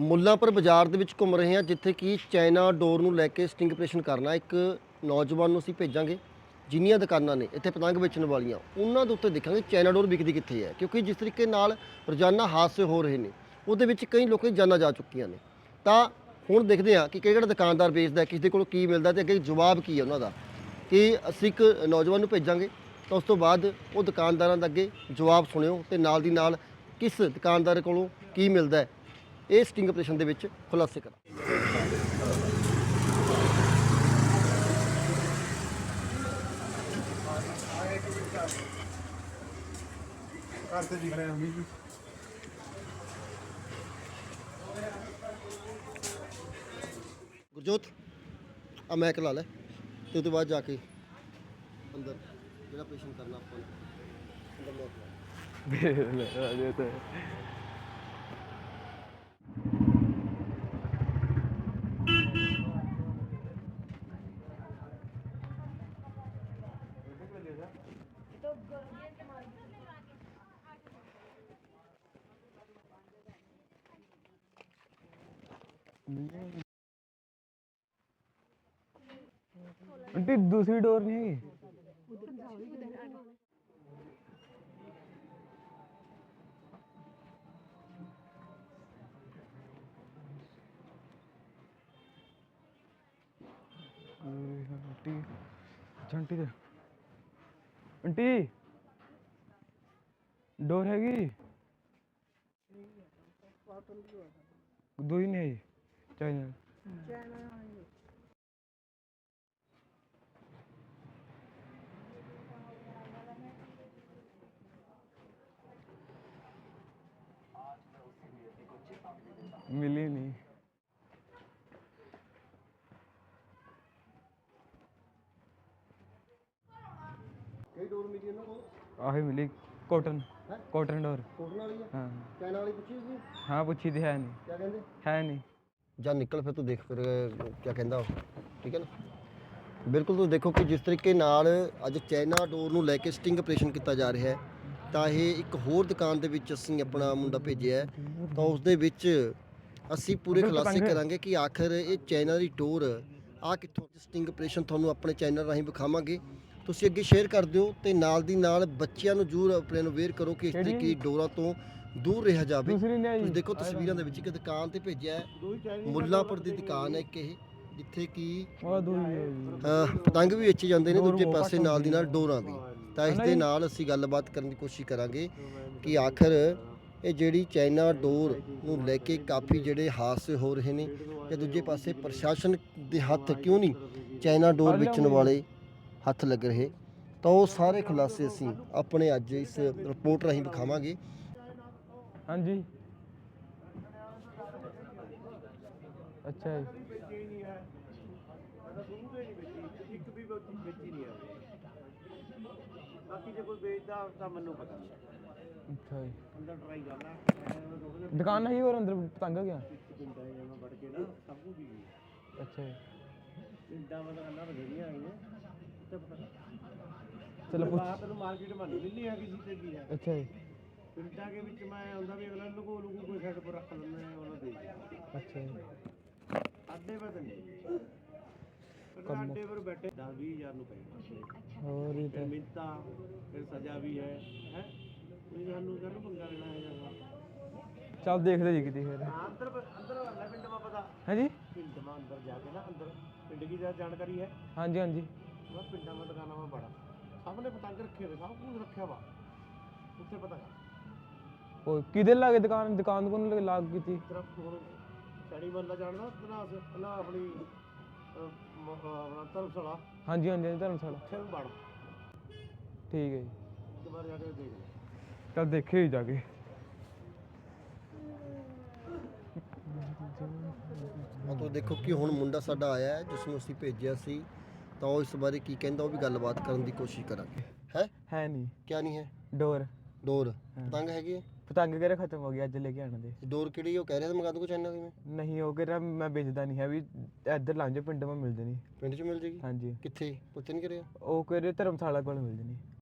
ਮੁੱਲਾਂਪੁਰ ਬਾਜ਼ਾਰ ਦੇ ਵਿੱਚ ਘੁੰਮ ਰਹੇ ਹਾਂ, ਜਿੱਥੇ ਕਿ ਚਾਈਨਾ ਡੋਰ ਨੂੰ ਲੈ ਕੇ ਸਟਿੰਗ ਆਪਰੇਸ਼ਨ ਕਰਨਾ ਇੱਕ ਨੌਜਵਾਨ ਨੂੰ ਅਸੀਂ ਭੇਜਾਂਗੇ, ਜਿੰਨੀਆਂ ਦੁਕਾਨਾਂ ਨੇ ਇੱਥੇ ਪਤੰਗ ਵੇਚਣ ਵਾਲੀਆਂ, ਉਹਨਾਂ ਦੇ ਉੱਤੇ ਦੇਖਾਂਗੇ ਚਾਈਨਾ ਡੋਰ ਵਿਕਦੀ ਕਿੱਥੇ ਹੈ, ਕਿਉਂਕਿ ਜਿਸ ਤਰੀਕੇ ਨਾਲ ਰੋਜ਼ਾਨਾ ਹਾਦਸੇ ਹੋ ਰਹੇ ਨੇ, ਉਹਦੇ ਵਿੱਚ ਕਈ ਲੋਕਾਂ ਦੀ ਜਾਨਾਂ ਜਾ ਚੁੱਕੀਆਂ ਨੇ। ਤਾਂ ਹੁਣ ਦੇਖਦੇ ਹਾਂ ਕਿ ਕਿਹੜਾ ਦੁਕਾਨਦਾਰ ਵੇਚਦਾ ਕਿਸ ਦੇ ਕੋਲ ਕੀ ਮਿਲਦਾ ਤੇ ਅੱਗੇ ਜਵਾਬ ਕੀ ਹੈ ਉਹਨਾਂ ਦਾ, ਕਿ ਅਸੀਂ ਇੱਕ ਨੌਜਵਾਨ ਨੂੰ ਭੇਜਾਂਗੇ, ਤਾਂ ਉਸ ਤੋਂ ਬਾਅਦ ਉਹ ਦੁਕਾਨਦਾਰਾਂ ਦਾ ਅੱਗੇ ਜਵਾਬ ਸੁਣਿਓ ਤੇ ਨਾਲ ਦੀ ਨਾਲ ਕਿਸ ਦੁਕਾਨਦਾਰ ਕੋਲੋਂ ਕੀ ਮਿਲਦਾ ਇਹ ਸਟਿੰਗ ਆਪਰੇਸ਼ਨ ਦੇ ਵਿੱਚ ਖੁਲਾਸੇ ਕਰਾਂ ਘਰ ਤੇ ਦਿਖ ਰਿਹਾ ਹਮੀ ਗੁਰਜੋਤ ਆ ਮੈਕ ਲਾ ਲੈ ਤੇ ਉਹਦੇ ਬਾਅਦ ਜਾ ਕੇ ਅੰਦਰ ਜਿਹੜਾ ਆਪਰੇਸ਼ਨ ਕਰਨਾ ਆਪਾਂ ਅੰਦਰ ਮੈਕ ਲਾ। आंटी दूसरी डोर नहीं है। आंटी आंटी आंटी डोर हैगी? दो ही नहीं है चाइना मिली नहीं ਕਿਹੜੀ ਡੋਰ ਮਿਲੀ ਇਹਨਾਂ ਕੋਲ ਆਹੀ ਮਿਲੀ ਕਾਟਨ ਹੈਂ? ਕਾਟਨ ਡੋਰ ਕੋਟਨ ਵਾਲੀ ਹੈ ਹਾਂ ਚਾਈਨਾ ਵਾਲੀ ਪੁੱਛੀ ਸੀ ਹਾਂ ਪੁੱਛੀ ਤੇ ਹੈ ਨਹੀਂ ਕੀ ਕਹਿੰਦੇ ਹੈ ਨਹੀਂ ਜਾਂ ਨਿਕਲ ਫਿਰ ਤੂੰ ਦੇਖ ਫਿਰ ਕੀ ਕਹਿੰਦਾ ਉਹ ਠੀਕ ਹੈ ਨਾ ਬਿਲਕੁਲ ਤੁਸੀਂ ਦੇਖੋ ਕਿ ਜਿਸ ਤਰੀਕੇ ਨਾਲ ਅੱਜ ਚਾਈਨਾ ਡੋਰ ਨੂੰ ਲੈ ਕੇ ਸਟਿੰਗ ਆਪਰੇਸ਼ਨ ਕੀਤਾ ਜਾ ਰਿਹਾ ਹੈ ਤਾਂ ਇਹ ਇੱਕ ਹੋਰ ਦੁਕਾਨ ਦੇ ਵਿੱਚ ਅਸੀਂ ਆਪਣਾ ਮੁੰਡਾ ਭੇਜਿਆ ਹੈ ਤਾਂ ਉਸ ਦੇ ਵਿੱਚ ਅਸੀਂ ਪੂਰੇ ਖੁਲਾਸੇ। ਕਰਾਂਗੇ ਕਿ ਆਖਰ ਇਹ ਚਾਈਨਾ ਦੀ ਡੋਰ ਆ ਕਿੱਥੋਂ ਸਟਿੰਗ ਆਪਰੇਸ਼ਨ ਤੁਹਾਨੂੰ ਆਪਣੇ ਚੈਨਲ ਰਾਹੀਂ ਵਿਖਾਵਾਂਗੇ ਤੁਸੀਂ ਅੱਗੇ ਸ਼ੇਅਰ ਕਰ ਦਿਓ ਤੇ ਨਾਲ ਦੀ ਨਾਲ ਬੱਚਿਆਂ ਨੂੰ ਜ਼ਰੂਰ ਆਪਣੇ ਨੂੰ ਅਵੇਅਰ ਕਰੋ ਕਿ ਇਸ? ਤਰੀਕੇ ਦੀ ਡੋਰਾਂ ਤੋਂ ਦੂਰ ਰਿਹਾ ਜਾਵੇ। ਦੂਸਰੀ ਤੁਸੀਂ ਦੇਖੋ ਤਸਵੀਰਾਂ ਦੇ ਵਿੱਚ ਇੱਕ ਦੁਕਾਨ ਤੇ ਭੇਜਿਆ ਹੈ। ਮੁੱਲਾਂਪੁਰ ਦੀ ਦੁਕਾਨ ਹੈ ਇੱਕ ਇਹ ਜਿੱਥੇ ਕਿ ਉਹ ਦੂਰੀ ਹੈ ਜੀ। ਅਹ, ਪਤੰਗ ਵੀ ਵੇਚੇ ਜਾਂਦੇ ਨੇ ਦੂਜੇ ਪਾਸੇ ਨਾਲ ਦੀ ਨਾਲ ਡੋਰਾਂ ਵੀ ਤਾਂ ਇਸ ਦੇ? ਨਾਲ ਅਸੀਂ ਗੱਲਬਾਤ ਕਰਨ ਦੀ ਕੋਸ਼ਿਸ਼ ਕਰਾਂਗੇ ਕਿ ਆਖਰ ਇਹ ਜਿਹੜੀ ਚਾਈਨਾ ਡੋਰ ਨੂੰ ਲੈ ਕੇ ਕਾਫੀ ਜਿਹੜੇ ਹਾਦਸੇ ਹੋ ਰਹੇ ਨੇ ਤੇ ਦੂਜੇ ਪਾਸੇ ਪ੍ਰਸ਼ਾਸਨ ਦੇ ਹੱਥ ਕਿਉਂ ਨਹੀਂ ਚਾਈਨਾ ਡੋਰ ਵੇਚਣ ਵਾਲੇ ਹੱਥ ਲੱਗ ਰਹੇ ਤਾਂ ਉਹ ਸਾਰੇ ਖੁਲਾਸੇ ਅਸੀਂ ਆਪਣੇ ਅੱਜ ਇਸ ਰਿਪੋਰਟ ਰਾਹੀਂ ਵਿਖਾਵਾਂਗੇ। ਹਾਂਜੀ। ਅੱਛਾ ਜੀ। ਇੱਕ ਵੀ ਵੇਚੀ ਨਹੀਂ ਆ ਬਾਕੀ ਜੇ। ਕੋਈ ਵੇਚਦਾ ਤਾਂ ਮੈਨੂੰ ਪਤਾ ਨਹੀਂ ਅੱਛਾ ਜੀ ਅੰਦਰ ਟਰਾਈ ਕਰਨਾ ਦੁਕਾਨ ਨਹੀਂ ਹੋਰ ਅੰਦਰ ਪਤੰਗ ਗਿਆ? ਪਿੰਡਾਂ ਜਿਵੇਂ ਵੜ ਕੇ ਨਾ ਸਭ ਕੁਝ ਹੀ ਅੱਛਾ ਜੀ। ਪਿੰਡਾਂ ਵਿੱਚ ਦੁਕਾਨਾਂ ਬਥੇਰੀਆਂ ਆਈਆਂ ਤੇ ਪਤਾ ਚਲੋ ਪੁੱਛ ਤੈਨੂੰ ਮਾਰਕੀਟ ਮੰਨ ਨਹੀਂ ਆ ਕਿਸੇ ਤੇ ਵੀ ਹੈ? ਅੱਛਾ ਜੀ। ਪਿੰਡਾਂ ਦੇ ਵਿੱਚ ਮੈਂ ਆਉਂਦਾ ਵੀ ਅਗਲਾ ਲੁਕੋ ਲੁਕੋ ਕੋਈ ਸਾਈਡ ਪਰ ਰੱਖ ਲੈਂਦਾ ਹੈ ਉਹਨਾਂ ਦੇ ਅੱਛਾ ਜੀ। ਅੱਡੇ ਪਰ ਨਹੀਂ। ਪਰ ਅੱਡੇ ਪਰ ਬੈਠੇ 10 20000 ਨੂੰ ਪਏ। ਹੋਰ ਹੀ ਫਿਰ ਤਾਂ। ਮਿੰਤਾ ਫਿਰ ਸਜ਼ਾ ਵੀ ਹੈ ਹੈ? ਕੋਈ ਸਾਨੂੰ ਕਰ ਪੰਗਾ ਲੈਣਾ ਹੈ ਜਗਾ ਚੱਲ ਦੇਖਦੇ ਜੀ ਕਿਤੇ ਫਿਰ। ਅੰਦਰ ਅੰਦਰ ਲੈ ਪਿੰਡ ਮਾ ਪਤਾ ਹਾਂਜੀ ਪਿੰਡ ਮਾ ਅੰਦਰ ਜਾ ਕੇ ਨਾ ਅੰਦਰ। ਪਿੰਡ ਦੀ ਜਾ- ਜਾਣਕਾਰੀ ਹੈ? ਹਾਂਜੀ ਹਾਂਜੀ। ਮੈਂ ਪਿੰਡਾਂ ਮਾ ਦੁਕਾਨਾਂ ਮਾ ਬੜਾ। ਸਭ ਨੇ ਪਤੰਗ ਰੱਖੇ ਹੋਏ ਸਭ ਕੁਝ ਰੱਖਿਆ ਵਾ। ਉੱਥੇ ਪਤਾ ਉਹ ਕਿਹਦੇ ਲਾਗੇ ਦੁਕਾਨ ਦੁਕਾਨ ਕੋਲ ਲੱਗ ਲਾਗ ਕੀਤੀ? ਤੇਰਾ ਹੁਣ ਸ਼ੈਣੀ ਮੱਲਾ ਜਾਣਦਾ ਤਨਾ ਪਹਿਲਾਂ ਆਪਣੀ ਅਹ, ਮ- ਅਹ, ਆਪਣਾ ਧਰਮਸ਼ਾਲਾ। ਹਾਂਜੀ ਹਾਂਜੀ ਹਾਂਜੀ, ਧਰਮਸ਼ਾਲਾ। ਉੱਥੇ ਵੀ ਬੜ ਠੀਕ ਹੈ ਜੀ। ਇੱਕ ਵਾਰ ਜਾ ਕੇ ਦੇਖ ਲੈ। ਚੱਲ ਦੇਖੇ ਹੀ ਜਾ ਕੇ। ਆ ਤੁਸੀਂ ਦੇਖੋ ਕਿ ਹੁਣ ਮੁੰਡਾ ਸਾਡਾ ਆਇਆ ਹੈ ਜਿਸ ਨੂੰ ਅਸੀਂ ਭੇਜਿਆ ਸੀ ਤਾਂ ਉਹ ਇਸ ਬਾਰੇ ਕੀ ਕਹਿੰਦਾ ਉਹ ਵੀ ਗੱਲਬਾਤ ਕਰਨ ਦੀ ਕੋਸ਼ਿਸ਼ ਕਰਾਂਗੇ। ਹੈ? ਹੈ ਨਹੀਂ। ਕਿਆ ਨਹੀਂ ਹੈ? ਡੋਰ। ਡੋਰ। ਪਤੰਗ ਹੈਗੀ ਹੈ? ਪਤੰਗ ਕਿਹੜਾ ਖਤਮ ਹੋ ਗਿਆ ਅੱਜ ਲੈ ਕੇ ਆਣ ਦੇ। ਡੋਰ ਕਿਹੜੀ ਉਹ ਕਹਿ ਰਿਹਾ ਤਾਂ ਮੰਗਾ ਦੂੰਗਾ ਚਾਈਨਾ ਦੀ ਮੈਂ। ਨਹੀਂ ਉਹ ਕਿਹੜਾ ਮੈਂ ਵੇਚਦਾ ਨਹੀਂ ਹੈ ਵੀ ਇੱਧਰ ਲੰਘ ਜਾ ਪਿੰਡ ਮੈਂ ਮਿਲ ਜਣੀ ਪਿੰਡ 'ਚ ਮਿਲ ਜੇਗੀ? ਹਾਂਜੀ। ਕਿੱਥੇ? ਪੁੱਛ ਨਹੀਂ ਕਰਿਆ। ਉਹ ਕਿਹੜੇ ਧਰਮਸ਼ਾਲਾ ਕੋਲ ਮਿਲ ਜਣੀ